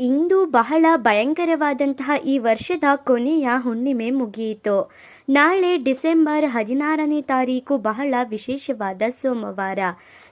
ಇಂದು ಬಹಳ ಭಯಂಕರವಾದಂತಹ ಈ ವರ್ಷದ ಕೊನೆಯ ಹುಣ್ಣಿಮೆ ಮುಗಿಯಿತು. ನಾಳೆ ಡಿಸೆಂಬರ್ ಹದಿನಾರನೇ ತಾರೀಕು ಬಹಳ ವಿಶೇಷವಾದ ಸೋಮವಾರ.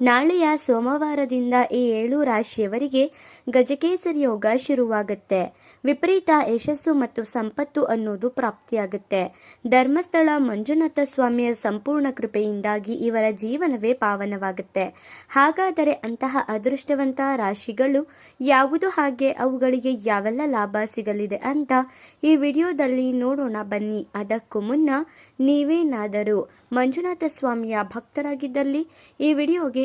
ನಾಳೆಯ ಸೋಮವಾರದಿಂದ ಈ ಏಳು ರಾಶಿಯವರಿಗೆ ಗಜಕೇಸರಿ ಯೋಗ ಶುರುವಾಗುತ್ತೆ. ವಿಪರೀತ ಯಶಸ್ಸು ಮತ್ತು ಸಂಪತ್ತು ಅನ್ನೋದು ಪ್ರಾಪ್ತಿಯಾಗುತ್ತೆ. ಧರ್ಮಸ್ಥಳ ಮಂಜುನಾಥ ಸ್ವಾಮಿಯ ಸಂಪೂರ್ಣ ಕೃಪೆಯಿಂದಾಗಿ ಇವರ ಜೀವನವೇ ಪಾವನವಾಗುತ್ತೆ. ಹಾಗಾದರೆ ಅಂತಹ ಅದೃಷ್ಟವಂತ ರಾಶಿಗಳು ಯಾವುದು ಹಾಗೆ ಅವುಗಳಿಗೆ ಯಾವೆಲ್ಲ ಲಾಭ ಸಿಗಲಿದೆ ಅಂತ ಈ ವಿಡಿಯೋದಲ್ಲಿ ನೋಡೋಣ ಬನ್ನಿ. ಅದಕ್ಕೂ ಮುನ್ನ ನೀವೇನಾದರೂ ಮಂಜುನಾಥ ಸ್ವಾಮಿಯ ಭಕ್ತರಾಗಿದ್ದಲ್ಲಿ ಈ ವಿಡಿಯೋಗೆ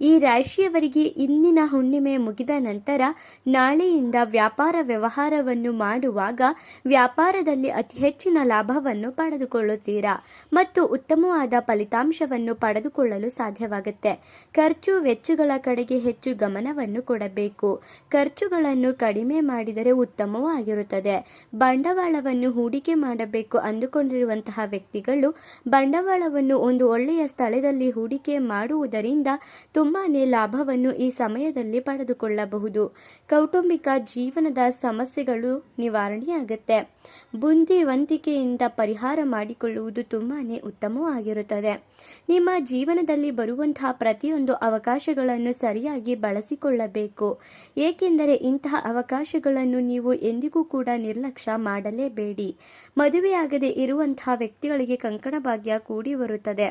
ಈ ರಾಶಿಯವರಿಗೆ ಇಂದಿನ ಹುಣ್ಣಿಮೆ ಮುಗಿದ ನಂತರ ನಾಳೆಯಿಂದ ವ್ಯಾಪಾರ ವ್ಯವಹಾರವನ್ನು ಮಾಡುವಾಗ ವ್ಯಾಪಾರದಲ್ಲಿ ಅತಿ ಹೆಚ್ಚಿನ ಲಾಭವನ್ನು ಪಡೆದುಕೊಳ್ಳುತ್ತೀರಾ ಮತ್ತು ಉತ್ತಮವಾದ ಫಲಿತಾಂಶವನ್ನು ಪಡೆದುಕೊಳ್ಳಲು ಸಾಧ್ಯವಾಗುತ್ತೆ. ಖರ್ಚು ವೆಚ್ಚಗಳ ಕಡೆಗೆ ಹೆಚ್ಚು ಗಮನವನ್ನು ಕೊಡಬೇಕು. ಖರ್ಚುಗಳನ್ನು ಕಡಿಮೆ ಮಾಡಿದರೆ ಉತ್ತಮವಾಗಿರುತ್ತದೆ. ಬಂಡವಾಳವನ್ನು ಹೂಡಿಕೆ ಮಾಡಬೇಕು ಅಂದುಕೊಂಡಿರುವಂತಹ ವ್ಯಕ್ತಿಗಳು ಬಂಡವಾಳವನ್ನು ಒಂದು ಒಳ್ಳೆಯ ಸ್ಥಳದಲ್ಲಿ ಹೂಡಿಕೆ ಮಾಡುವುದರಿಂದ ತುಂಬಾನೇ ಲಾಭವನ್ನು ಈ ಸಮಯದಲ್ಲಿ ಪಡೆದುಕೊಳ್ಳಬಹುದು. ಕೌಟುಂಬಿಕ ಜೀವನದ ಸಮಸ್ಯೆಗಳು ನಿವಾರಣೆಯಾಗುತ್ತೆ. ಬುದ್ಧಿವಂತಿಕೆಯಿಂದ ಪರಿಹಾರ ಮಾಡಿಕೊಳ್ಳುವುದು ತುಂಬಾನೇ ಉತ್ತಮವಾಗಿರುತ್ತದೆ. ನಿಮ್ಮ ಜೀವನದಲ್ಲಿ ಬರುವಂತಹ ಪ್ರತಿಯೊಂದು ಅವಕಾಶಗಳನ್ನು ಸರಿಯಾಗಿ ಬಳಸಿಕೊಳ್ಳಬೇಕು. ಏಕೆಂದರೆ ಇಂತಹ ಅವಕಾಶಗಳನ್ನು ನೀವು ಎಂದಿಗೂ ಕೂಡ ನಿರ್ಲಕ್ಷ್ಯ ಮಾಡಲೇಬೇಡಿ. ಮದುವೆಯಾಗದೆ ಇರುವಂತಹ ವ್ಯಕ್ತಿಗಳಿಗೆ ಕಂಕಣ ಭಾಗ್ಯ ಕೂಡಿ ಬರುತ್ತದೆ.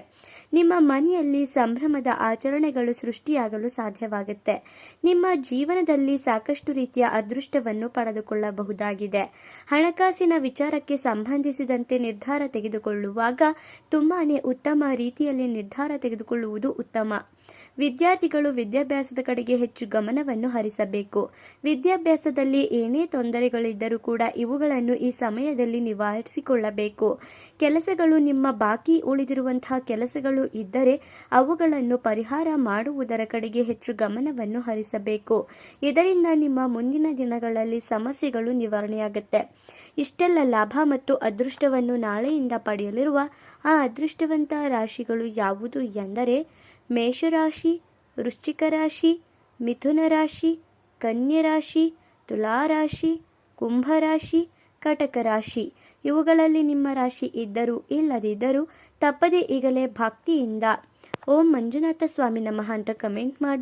ನಿಮ್ಮ ಮನೆಯಲ್ಲಿ ಸಂಭ್ರಮದ ಆಚರಣೆಗಳು ಸೃಷ್ಟಿಯಾಗಲು ಸಾಧ್ಯವಾಗುತ್ತೆ. ನಿಮ್ಮ ಜೀವನದಲ್ಲಿ ಸಾಕಷ್ಟು ರೀತಿಯ ಅದೃಷ್ಟವನ್ನು ಪಡೆದುಕೊಳ್ಳಬಹುದಾಗಿದೆ. ಹಣಕಾಸಿನ ವಿಚಾರಕ್ಕೆ ಸಂಬಂಧಿಸಿದಂತೆ ನಿರ್ಧಾರ ತೆಗೆದುಕೊಳ್ಳುವಾಗ ತುಂಬಾನೇ ಉತ್ತಮ ರೀತಿಯಲ್ಲಿ ನಿರ್ಧಾರ ತೆಗೆದುಕೊಳ್ಳುವುದು ಉತ್ತಮ. ವಿದ್ಯಾರ್ಥಿಗಳು ವಿದ್ಯಾಭ್ಯಾಸದ ಕಡೆಗೆ ಹೆಚ್ಚು ಗಮನವನ್ನು ಹರಿಸಬೇಕು. ವಿದ್ಯಾಭ್ಯಾಸದಲ್ಲಿ ಏನೇ ತೊಂದರೆಗಳಿದ್ದರೂ ಕೂಡ ಇವುಗಳನ್ನು ಈ ಸಮಯದಲ್ಲಿ ನಿವಾರಿಸಿಕೊಳ್ಳಬೇಕು. ಕೆಲಸಗಳು ನಿಮ್ಮ ಬಾಕಿ ಉಳಿದಿರುವಂತಹ ಕೆಲಸಗಳು ಇದ್ದರೆ ಅವುಗಳನ್ನು ಪರಿಹಾರ ಮಾಡುವುದರ ಕಡೆಗೆ ಹೆಚ್ಚು ಗಮನವನ್ನು ಹರಿಸಬೇಕು. ಇದರಿಂದ ನಿಮ್ಮ ಮುಂದಿನ ದಿನಗಳಲ್ಲಿ ಸಮಸ್ಯೆಗಳು ನಿವಾರಣೆಯಾಗುತ್ತೆ. ಇಷ್ಟೆಲ್ಲ ಲಾಭ ಮತ್ತು ಅದೃಷ್ಟವನ್ನು ನಾಳೆಯಿಂದ ಪಡೆಯಲಿರುವ ಆ ಅದೃಷ್ಟವಂತ ರಾಶಿಗಳು ಯಾವುದು ಎಂದರೆ ಮೇಷರಾಶಿ ವೃಶ್ಚಿಕ ರಾಶಿ ಮಿಥುನ ರಾಶಿ ಕನ್ಯಾ ರಾಶಿ ತುಲಾರಾಶಿ, ಕುಂಭರಾಶಿ ಕಟಕ ರಾಶಿ ಇವುಗಳಲ್ಲಿ ನಿಮ್ಮ ರಾಶಿ ಇದ್ದರೂ ಇಲ್ಲದಿದ್ದರೂ ತಪ್ಪದೇ ಈಗಲೇ ಭಕ್ತಿಯಿಂದ. ಓಂ ಮಂಜುನಾಥ ಸ್ವಾಮಿ ನಮಃ ಅಂತ ಕಮೆಂಟ್ ಮಾಡಿ.